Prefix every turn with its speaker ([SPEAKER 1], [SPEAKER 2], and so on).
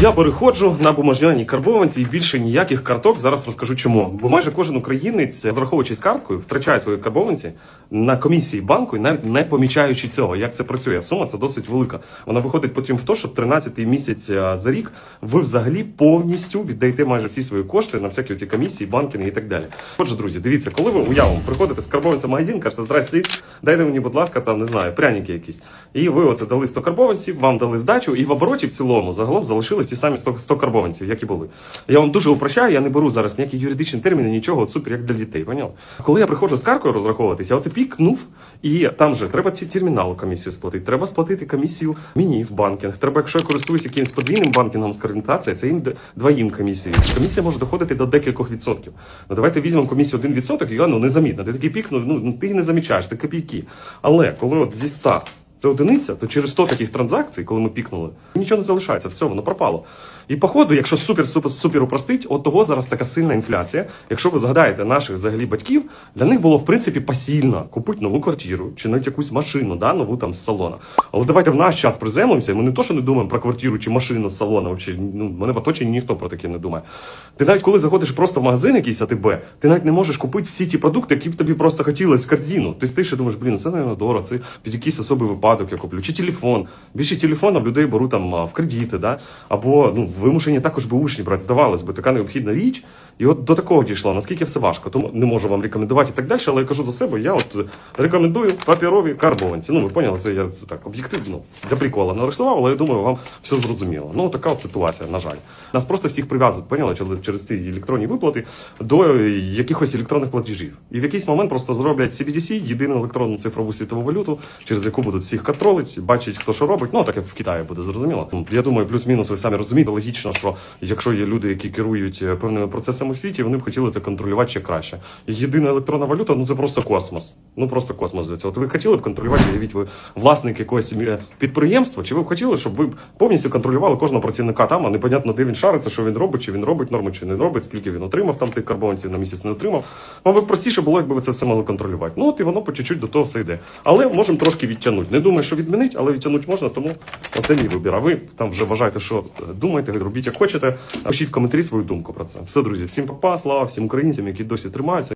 [SPEAKER 1] Я переходжу на бумажняні карбованці і більше ніяких карток. Зараз розкажу чому. Бо майже кожен українець, розраховуючись карткою, втрачає свої карбованці на комісії банку і навіть не помічаючи цього. Як це працює? Сума це досить велика. Вона виходить потім в те, що 13-й місяць за рік ви взагалі повністю віддаєте майже всі свої кошти на всякі ці комісії, банкінги і так далі. Отже, друзі, дивіться, коли ви уявимо, приходите з карбованця в магазин, кажете, здрасте, дайте мені, будь ласка, там не знаю, пряники якісь. І ви оце дали 100 карбованців, вам дали здачу, і в обороті в цілому загалом залишились ті самі 100, 100 карбованців, як і були. Я вам дуже упрощаю, я не беру зараз ніякі юридичні терміни, нічого, супер, як для дітей. Поняв? Коли я приходжу з каркою розраховуватися, я оце пікнув, і там же треба терміналу комісію сплатити, треба сплатити комісію мені в банкінг. Треба, якщо я користуюсь якимось подвійним банкінгом з координацією, це їм двоїм комісію. Комісія може доходити до декількох відсотків. Ну давайте візьмемо комісію 1%, і ну незамітно. Ти такий пік, ну, ну ти не замічаєш, це копійки. Але коли от зі 100 це одиниця, то через 100 таких транзакцій, коли ми пікнули, нічого не залишається, все, воно пропало. І походу, якщо супер супер супер упростить, от того зараз така сильна інфляція. Якщо ви згадаєте наших взагалі батьків, для них було в принципі посильно купити нову квартиру чи навіть якусь машину, да, нову там з салона. Але давайте в наш час приземлимося, і ми не то, що не думаємо про квартиру чи машину з салона. Взагалі, ну мене в оточенні ніхто про таке не думає. Ти навіть коли заходиш просто в магазин якийсь АТБ, ти навіть не можеш купити всі ті продукти, які б тобі просто хотілося в корзину. Ти стоїш і думаєш, блін, ну це не дорого, це під якийсь особий випадок я куплю. Чи телефон. Більшість телефонів людей беруть там в кредити, да? або ну, вимушені також би учні брати. Здавалось би, така необхідна річ. І от до такого дійшло, наскільки все важко. Тому не можу вам рекомендувати і так далі, але я кажу за себе, я от рекомендую папірові карбованці. Ну, ви поняли, це я так об'єктивно для прикола нарисував, але я думаю, вам все зрозуміло. Ну, така от ситуація, на жаль. Нас просто всіх прив'язують, поняли, через- ці електронні виплати до якихось електронних платежів. І в якийсь момент просто зроблять CBDC, єдину електронну цифрову світову валюту, через яку будуть всіх контролити, бачить, хто що робить. Ну, так як в Китаї буде зрозуміло. Я думаю, плюс-мінус, ви самі розумієте, логічно, що якщо є люди, які керують е, певними процесами в світі, вони б хотіли це контролювати ще краще. Єдина електронна валюта, ну це просто космос. Ну просто космос для цього. От ви хотіли б контролювати, уявіть, ви власник якогось е, підприємства, чи ви б хотіли, щоб ви повністю контролювали кожного працівника там, а непонятно, де він шариться, що він робить, чи він робить норми, чи не робить, скільки він отримав там тих карбованців на місяць не отримав. Вам би простіше було, якби ви це все могли контролювати. Ну от і воно по чуть-чуть до того все йде. Але можемо трошки відтягнути. Не думаю, що відмінить, але відтягнути можна, тому оце мій вибір. А ви там вже вважаєте, що е, думаєте, робіть як хочете. Пишіть в коментарі свою думку про це. Все, друзі, всім папа, слава всім українцям, які досі тримаються.